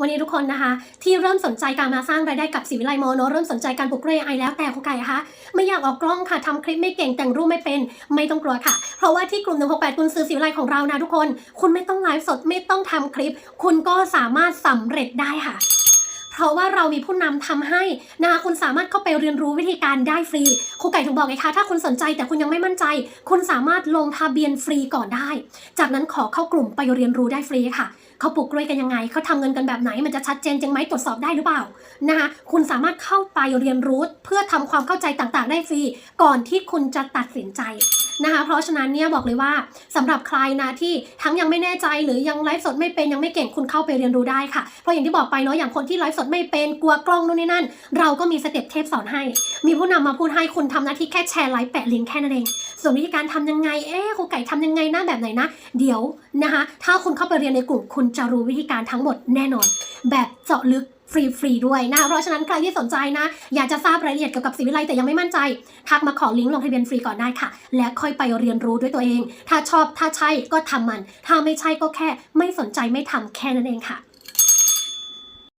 วันนี้ทุกคนนะคะ ที่เริ่มสนใจการมาสร้างรายได้กับสีวิไลโมโนเริ่มสนใจการปลูกกล้วยไอแล้วแต่คุณไก่คะไม่อยากออกกล้องค่ะทำคลิปไม่เก่งแต่งรูปไม่เป็นไม่ต้องกลัวค่ะ เพราะว่าที่กลุ่ม 168คุณซื้อสีวิไลของเรานะทุกคน คุณไม่ต้องไลฟ์สดไม่ต้องทำคลิป คุณก็สามารถสำเร็จได้ค่ะ เพราะว่าเรามีผู้นำทำให้นะคะคุณสามารถเข้าไปเรียนรู้วิธีการได้ฟรีครูไก่ถึงบอกไงคะถ้าคุณสนใจแต่คุณยังไม่มั่นใจ คุณสามารถลงทะเบียนฟรีก่อนได้ จากนั้นขอเข้ากลุ่มไปเรียนรู้ได้ฟรีค่ะเขาปลูกกล้วยกันยังไงเขาทำเงินกันแบบไหนมันจะชัดเจนจริงไหมตรวจสอบได้หรือเปล่านะคะคุณสามารถเข้าไปเรียนรู้เพื่อทำความเข้าใจต่างๆ ได้ฟรี ก่อนที่คุณจะตัดสินใจนะคะเพราะฉะนั้นเนี่ยบอกเลยว่าสำหรับใครนะที่ทั้งยังไม่แน่ใจหรือยังไลฟ์สดไม่เป็นยังไม่เก่งคุณเข้าไปเรียนรู้ได้ค่ะเพราะอย่างที่บอกไปเนาะอย่างคนที่ไลฟ์สดไม่เป็นกลัวกล้องนู่นนี่นั่น เราก็มีสเต็ปเทปสอนให้ มีผู้นำมาพูดให้คุณทำหน้าที่แค่แชร์ไลฟ์แปะลิงก์แค่นั้นเอง ส่วนวิธีการทำยังไง เอ๊ะครูไก่ทำยังไงหน้าแบบไหนนะ เดี๋ยวนะคะ ถ้าคุณเข้าไปเรียนในกลุ่มคุณจะรู้วิธีการทั้งหมดแน่นอน แบบเจาะลึกฟรีๆด้วยนะ เพราะฉะนั้นใครที่สนใจนะ อยากจะทราบรายละเอียดเกี่ยวกับศิวิไลแต่ยังไม่มั่นใจ ทักมาขอลิงก์ลงทะเบียนฟรีก่อนได้ค่ะ และค่อยไปเรียนรู้ด้วยตัวเอง ถ้าชอบถ้าใช่ก็ทำมัน ถ้าไม่ใช่ก็แค่ ไม่สนใจไม่ทำแค่นั้นเองค่ะ